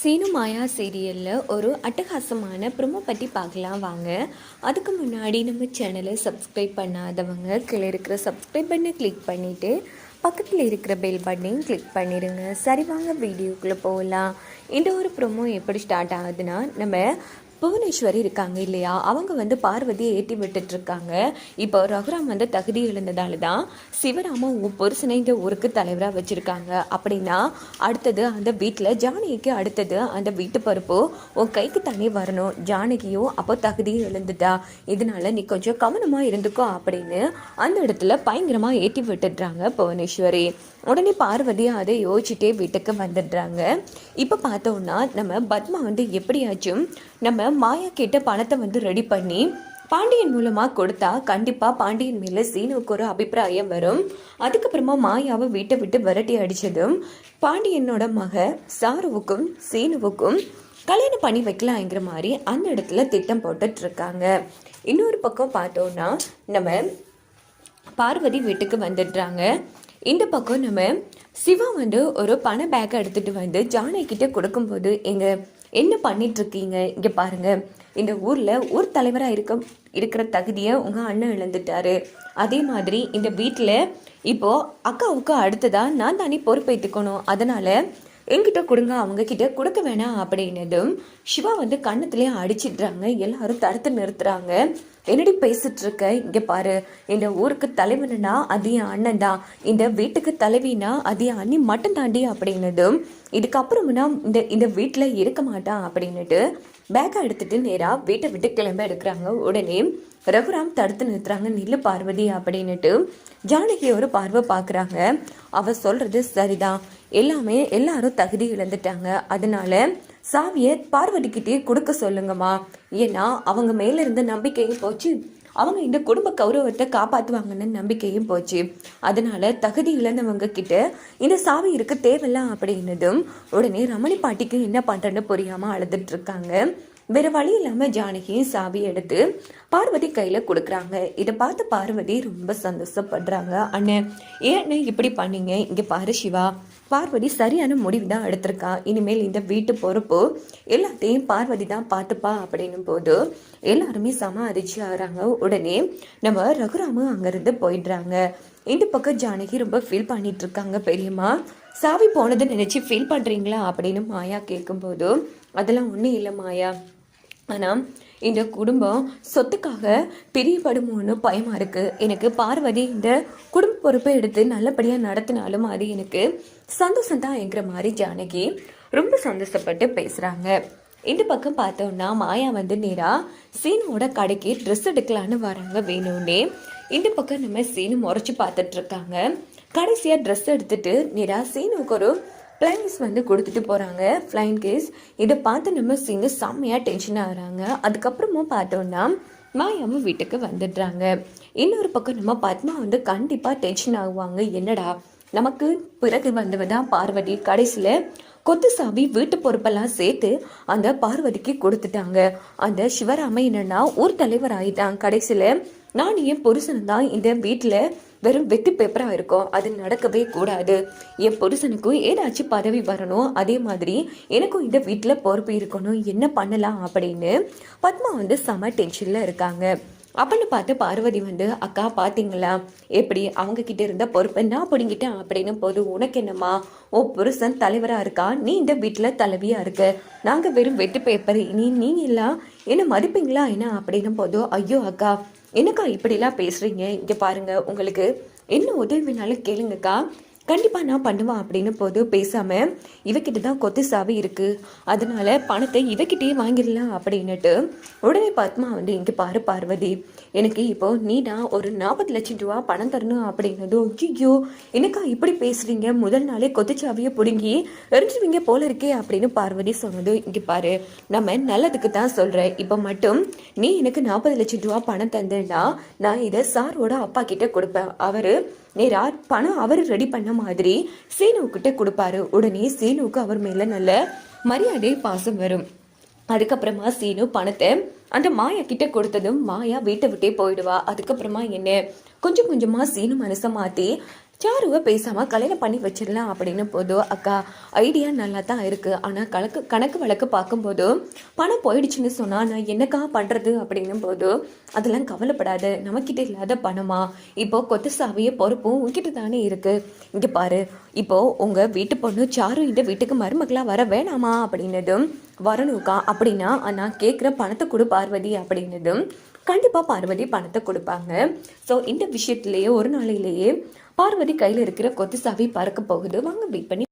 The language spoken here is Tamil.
சீனு மாயா சீரியலில் ஒரு அட்டகாசமான ப்ரொமோ பற்றி பார்க்கலாம் வாங்க. அதுக்கு முன்னாடி நம்ம சேனலை சப்ஸ்கிரைப் பண்ணாதவங்க கீழே இருக்கிற சப்ஸ்கிரைப் பண்ணை கிளிக் பண்ணிவிட்டு பக்கத்தில் இருக்கிற பெல் பட்டனையும் கிளிக் பண்ணிடுங்க. சரி வாங்க வீடியோக்குள்ளே போகலாம் இந்த ஒரு ப்ரோமோ எப்படி ஸ்டார்ட் ஆகுதுன்னா நம்ம புவனேஸ்வரி இருக்காங்க இல்லையா? அவங்க வந்து பார்வதியை ஏற்றி விட்டுட்டு இருக்காங்க. இப்போ ரகுராம் வந்து தகுதி இழந்ததால தான் சிவராம உன் புருஷனை இந்த ஊருக்கு தலைவராக வச்சுருக்காங்க. அப்படின்னா அடுத்தது அந்த வீட்டில் ஜானகிக்கு அடுத்தது அந்த வீட்டு பருப்பு உன் கைக்கு தண்ணி வரணும். ஜானகியும் அப்போ தகுதியும் இழந்துட்டா. இதனால நீ கொஞ்சம் கவனமாக இருந்துக்கோ அப்படின்னு அந்த இடத்துல பயங்கரமாக ஏற்றி விட்டுடுறாங்க புவனேஸ்வரி. உடனே பார்வதி அதை யோசிச்சுட்டே வீட்டுக்கு வந்துடுறாங்க. இப்போ பார்த்தோம்னா நம்ம பத்மா வந்து எப்படியாச்சும் நம்ம மாயா கேட்ட பணத்தை வந்து ரெடி பண்ணி பாண்டியன் மூலமாக கொடுத்தா கண்டிப்பாக பாண்டியன் மேலே சீனுக்கு ஒரு அபிப்பிராயம் வரும். அதுக்கப்புறமா மாயாவை வீட்டை விட்டு விரட்டி அடித்ததும் பாண்டியனோட மக சாருவுக்கும் சீனுவுக்கும் கல்யாணம் பண்ணி வைக்கலாங்கிற மாதிரி அந்த இடத்துல திட்டம் போட்டுட்ருக்காங்க இன்னொரு பக்கம் பார்த்தோன்னா நம்ம பார்வதி வீட்டுக்கு வந்துடுறாங்க. இந்த பக்கம் நம்ம சிவா வந்து ஒரு பண பேக்கை எடுத்துகிட்டு வந்து ஜானகி கிட்ட கொடுக்கும்போது எங்கள் என்ன பண்ணிகிட்ருக்கீங்க இங்கே பாருங்கள் இந்த ஊரில் ஊர் தலைவராக இருக்க இருக்கிற தகுதியை உங்கள் அண்ணன் இழந்துட்டாரு. அதே மாதிரி இந்த வீட்டில் இப்போது அக்காவுக்கு அடுத்ததாக நான் தானே பொறுப்பேற்றுக்கணும் அதனால் என்கிட்ட கொடுங்க அவங்க கிட்ட கொடுக்க வேணாம் அப்படின்னதும் சிவா வந்து கண்ணத்துலயே அடிச்சிடுறாங்க. எல்லாரும் தடுத்து நிறுத்துறாங்க. என்னடி பேசிட்டு இருக்க இங்க பாரு இந்த ஊருக்கு தலைவனா அது என் அண்ணன் தான். இந்த வீட்டுக்கு தலைவினா அது என் அண்ணி மட்டும் தாண்டி அப்படின்னதும் இதுக்கப்புறம்னா இந்த இந்த வீட்டில் இருக்க மாட்டான் அப்படின்னுட்டு பேக்கை எடுத்துட்டு நேராக வீட்டை விட்டு கிளம்ப எடுக்கிறாங்க. உடனே ரகுராம் தடுத்து நிறுத்துறாங்க. நில்லு பார்வதி அப்படின்னுட்டு ஜானகி ஒரு பார்வை பார்க்குறாங்க. அவ சொல்றது சரிதான். எல்லாமே எல்லாரும் தகுதி இழந்துட்டாங்க. அதனால சாவியை பார்வதிக்கிட்டே கொடுக்க சொல்லுங்கம்மா. ஏன்னா அவங்க மேலேருந்து நம்பிக்கையும் போச்சு. அவங்க இந்த குடும்ப கௌரவத்தை காப்பாற்றுவாங்கன்னு நம்பிக்கையும் போச்சு. அதனால தகுதி இழந்தவங்க கிட்ட இந்த சாவி இருக்க தேவையில்ல அப்படின்னதும் உடனே ரமணி பாட்டிக்கு என்ன பண்றேன்னு புரியாம அழுதுட்டு இருக்காங்க. வேற வழி இல்லாம ஜானகியும் சாவி எடுத்து பார்வதி கையில் கொடுக்குறாங்க. இதை பார்த்து பார்வதி ரொம்ப சந்தோஷப்படுறாங்க. அண்ணன் ஏன்னு இப்படி பண்ணீங்க? இங்கே பாரு சிவா. பார்வதி சரியான முடிவு தான் எடுத்திருக்கா. இனிமேல் இந்த வீட்டு பொறுப்பு எல்லாத்தையும் பார்வதி தான் பார்த்துப்பா அப்படின்னும் போது எல்லாருமே சம அதிர்ச்சி ஆகிறாங்க. உடனே நம்ம ரகுராமு அங்கேருந்து போயிடுறாங்க. இந்த பக்கம் ஜானகி ரொம்ப ஃபீல் பண்ணிட்டு இருக்காங்க பெரியம்மா. சாவி போனதை நினைச்சு ஃபீல் பண்றீங்களா அப்படின்னு மாயா கேட்கும்போது அதெல்லாம் ஒன்றும் இல்லை மாயா. ஆனால் இந்த குடும்பம் சொத்துக்காக பிரியப்படுமோன்னு பயமாக இருக்குது எனக்கு பார்வதி இந்த குடும்ப பொறுப்பை எடுத்து நல்லபடியாக நடத்தினாலும் அது எனக்கு சந்தோஷம் தான் என்கிற மாதிரி ஜானகி ரொம்ப சந்தோஷப்பட்டு பேசுகிறாங்க இந்த பக்கம் பார்த்தோம்னா மாயா வந்து நேராக சீனோட கடைக்கு ட்ரெஸ் எடுக்கலான்னு வராங்க வேணும்னே. இந்த பக்கம் நம்ம சீனு முறைச்சி பார்த்துட்ருக்காங்க கடைசியாக ட்ரெஸ் எடுத்துட்டு நேரா சீனுக்கு ஒரு ஃப்ளைங் வந்து கொடுத்துட்டு போகிறாங்க ஃப்ளைன் கேஸ் இதை பார்த்து நம்ம சிங்கு செம்மையாக டென்ஷன் ஆகிறாங்க. அதுக்கப்புறமும் பார்த்தோன்னா மாயாவும் வீட்டுக்கு வந்துடுறாங்க. இன்னொரு பக்கம் நம்ம பத்மா வந்து கண்டிப்பாக டென்ஷன் ஆகுவாங்க. என்னடா நமக்கு பிறகு வந்தவ தான் பார்வதி. கடைசியில் கொத்து சாவி வீட்டு பொறுப்பெல்லாம் சேர்த்து அந்த பார்வதிக்கு கொடுத்துட்டாங்க. அந்த சிவராம என்னன்னா ஊர் தலைவர் ஆயிட்டான் கடைசியில் நான் என் புருஷன் தான் இந்த வீட்டில் வெறும் வெத்தி பேப்பராக இருக்கும். அது நடக்கவே கூடாது. என் புருஷனுக்கும் ஏதாச்சும் பதவி வரணும். அதே மாதிரி எனக்கும் இந்த வீட்டில் பொறுப்பு இருக்கணும். என்ன பண்ணலாம் அப்படின்னு பத்மா வந்து செம டென்ஷனில் இருக்காங்க. அப்படின்னு பார்த்து பார்வதி வந்து அக்கா பார்த்தீங்களா எப்படி அவங்க கிட்ட இருந்த பொறுப்பை நான் பிடிங்கிட்டேன் அப்படின்னு போது உனக்கு என்னம்மா? ஓ புருஷன் தலைவராக இருக்கா? நீ இந்த வீட்டில் தலைவியாக இருக்க? நாங்கள் வெறும் வெட்டு பேப்பர் நீ நீங்க எல்லாம் என்ன மதிப்பீங்களா என்ன? அப்படின்னு போதோ ஐயோ அக்கா என்னக்கா இப்படிலாம் பேசுகிறீங்க இங்கே பாருங்கள் உங்களுக்கு என்ன உதவினாலும் கேளுங்கக்கா. கண்டிப்பாக நான் பண்ணுவேன் அப்படின்னு போது பேசாமல் இவக்கிட்ட தான் கொத்து சாவி இருக்குது அதனால பணத்தை இவக்கிட்டே வாங்கிடலாம் அப்படின்னுட்டு உடனே பத்மா வந்து இங்கே பாரு பார்வதி எனக்கு இப்போ நீ நான் ஒரு நாற்பது லட்சம் ரூபா பணம் தரணும் அப்படின்னதும் ஐயோ எனக்கா இப்படி பேசுகிறீங்க முதல் நாளே கொத்துச்சாவியை பிடுங்கி எரிஞ்சுவீங்க போல இருக்கே அப்படின்னு பார்வதி சொன்னது. இங்கே பாரு நம்ம நல்லதுக்கு தான் சொல்கிறேன் இப்போ மட்டும் நீ எனக்கு நாற்பது லட்சம் ரூபா பணம் தந்தேன்னா நான் இதை சாரோட அப்பா கிட்ட கொடுப்பேன். அவர் நேரா பணம் அவர் ரெடி பண்ண மாதிரி சீனுக்கிட்ட கொடுப்பாரு. உடனே சீனுவுக்கு அவர் மேல நல்ல மரியாதை பாசம் வரும். அதுக்கப்புறமா சீனு பணத்தை அந்த மாயா கிட்ட கொடுத்ததும் மாயா வீட்டை விட்டே போயிடுவா. அதுக்கப்புறமா என்ன? கொஞ்சம் கொஞ்சமா சீனு மனசை மாத்தி சாருவை பேசாமல் கல்யாணம் பண்ணி வச்சிடலாம் அப்படின்னு போது அக்கா ஐடியா நல்லா தான் இருக்குது ஆனால் கணக்கு கணக்கு வழக்கு பார்க்கும்போது பணம் போயிடுச்சுன்னு சொன்னால் நான் என்னக்கா பண்ணுறது அப்படின்னும் போது அதெல்லாம் கவலைப்படாது. நம்மக்கிட்ட இல்லாத பணமா? இப்போ கொத்து சாவிய பொறுப்பும் உங்ககிட்ட தானே இருக்குது இங்கே பாரு இப்போது உங்கள் வீட்டு பொண்ணு சாரு இந்த வீட்டுக்கு மருமகளாக வர வேணாமா அப்படின்னதும் வரணுக்கா அப்படின்னா நான் கேட்குற பணத்தை கொடு பார்வதி அப்படின்னதும் கண்டிப்பாக பார்வதி பணத்தை கொடுப்பாங்க. ஸோ இந்த விஷயத்திலேயே ஒரு நாளையிலேயே பார்வதி கையில் இருக்கிற கொத்து சாவி பறக்க போகுது. வாங்க வெயிட் பண்ணி